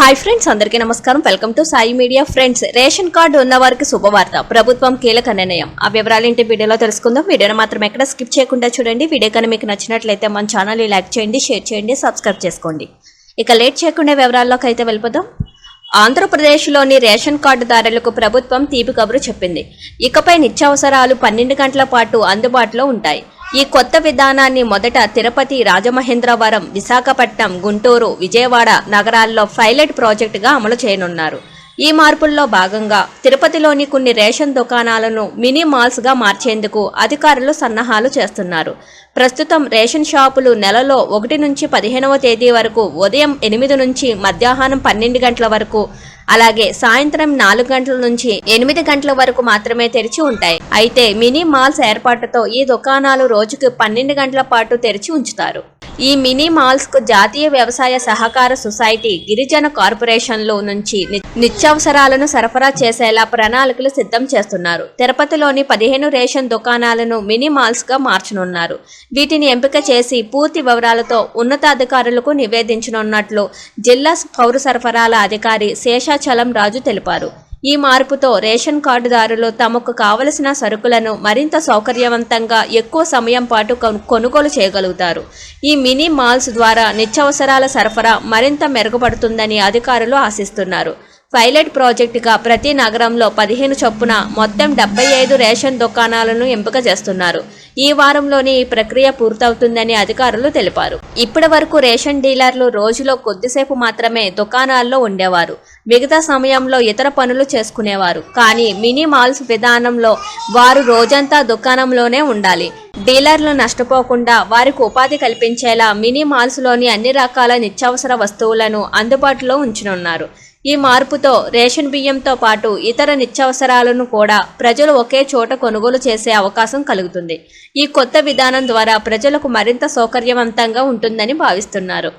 Hi friends అందరికీ నమస్కారం. Welcome to Sai media friends ration card ఉన్న వారికి శుభవార్త. ప్రభుత్వం కీలక నిర్ణయం. ఆ వివరాలు ఇంటి వీడియోలో తెలుసుకుందాం. వీడియోని మాత్రం ఎక్కడ స్కిప్ చేయకుండా చూడండి. వీడియో కానీ మీకు నచ్చినట్లయితే మన ఛానల్ లైక్ చేయండి షేర్ చేయండి సబ్స్క్రైబ్ చేసుకోండి. ఇక లేట్ చేయకుండా వివరాల్లోకి అయితే వెళ్ళిపోదాం. ఆంధ్రప్రదేశ్లోని రేషన్ కార్డుదారులకు ప్రభుత్వం తీపి కబురు చెప్పింది. ఇకపై నిత్యావసరాలు పన్నెండు గంటల పాటు అందుబాటులో ఉంటాయి. ఈ కొత్త విధానాన్ని మొదట తిరుపతి రాజమహేంద్రవరం విశాఖపట్నం గుంటూరు విజయవాడ నగరాల్లో పైలట్ ప్రాజెక్టుగా అమలు చేయనున్నారు. ఈ మార్పుల్లో భాగంగా తిరుపతిలోని కొన్ని రేషన్ దుకాణాలను మినీ మాల్స్గా మార్చేందుకు అధికారులు సన్నాహాలు చేస్తున్నారు. ప్రస్తుతం రేషన్ షాపులు నెలలో ఒకటి నుంచి పదిహేనవ తేదీ వరకు ఉదయం ఎనిమిది నుంచి మధ్యాహ్నం పన్నెండు గంటల వరకు అలాగే సాయంత్రం నాలుగు గంటల నుంచి ఎనిమిది గంటల వరకు మాత్రమే తెరిచి ఉంటాయి. అయితే మినీ మాల్స్ ఏర్పాటుతో ఈ దుకాణాలు రోజుకు పన్నెండు గంటల పాటు తెరిచి ఉంచుతారు. ఈ మినీ మాల్స్కు జాతీయ వ్యవసాయ సహకార సొసైటీ గిరిజన కార్పొరేషన్లు నుంచి ని- నిత్యావసరాలను సరఫరా చేసేలా ప్రణాళికలు సిద్ధం చేస్తున్నారు. తిరుపతిలోని పదిహేను రేషన్ దుకాణాలను మినీ మాల్స్గా మార్చనున్నారు. వీటిని ఎంపిక చేసి పూర్తి వివరాలతో ఉన్నతాధికారులకు నివేదించనున్నట్లు జిల్లా పౌర సరఫరాల అధికారి శేషాచలం రాజు తెలిపారు. ఈ మార్పుతో రేషన్ కార్డుదారులు తమకు కావలసిన సరుకులను మరింత సౌకర్యవంతంగా ఎక్కువ సమయం పాటు కొనుగోలు చేయగలుగుతారు. ఈ మినీ మాల్స్ ద్వారా నిత్యావసరాల సరఫరా మరింత మెరుగుపడుతుందని అధికారులు ఆశిస్తున్నారు. పైలట్ ప్రాజెక్టుగా ప్రతి నగరంలో పదిహేను చొప్పున మొత్తం డెబ్బై ఐదు రేషన్ దుకాణాలను ఎంపిక చేస్తున్నారు. ఈ వారంలోనే ఈ ప్రక్రియ పూర్తవుతుందని అధికారులు తెలిపారు. ఇప్పటి వరకు రేషన్ డీలర్లు రోజులో కొద్దిసేపు మాత్రమే దుకాణాల్లో ఉండేవారు. మిగతా సమయంలో ఇతర పనులు చేసుకునేవారు. కానీ మినీ మాల్స్ విధానంలో వారు రోజంతా దుకాణంలోనే ఉండాలి. డీలర్లు నష్టపోకుండా వారికి ఉపాధి కల్పించేలా మినీ మాల్స్లోని అన్ని రకాల నిత్యావసర వస్తువులను అందుబాటులో ఉంచనున్నారు. ఈ మార్పుతో రేషన్ బియ్యంతో పాటు ఇతర నిత్యావసరాలను కూడా ప్రజలు ఒకే చోట కొనుగోలు చేసే అవకాశం కలుగుతుంది. ఈ కొత్త విధానం ద్వారా ప్రజలకు మరింత సౌకర్యవంతంగా ఉంటుందని భావిస్తున్నారు.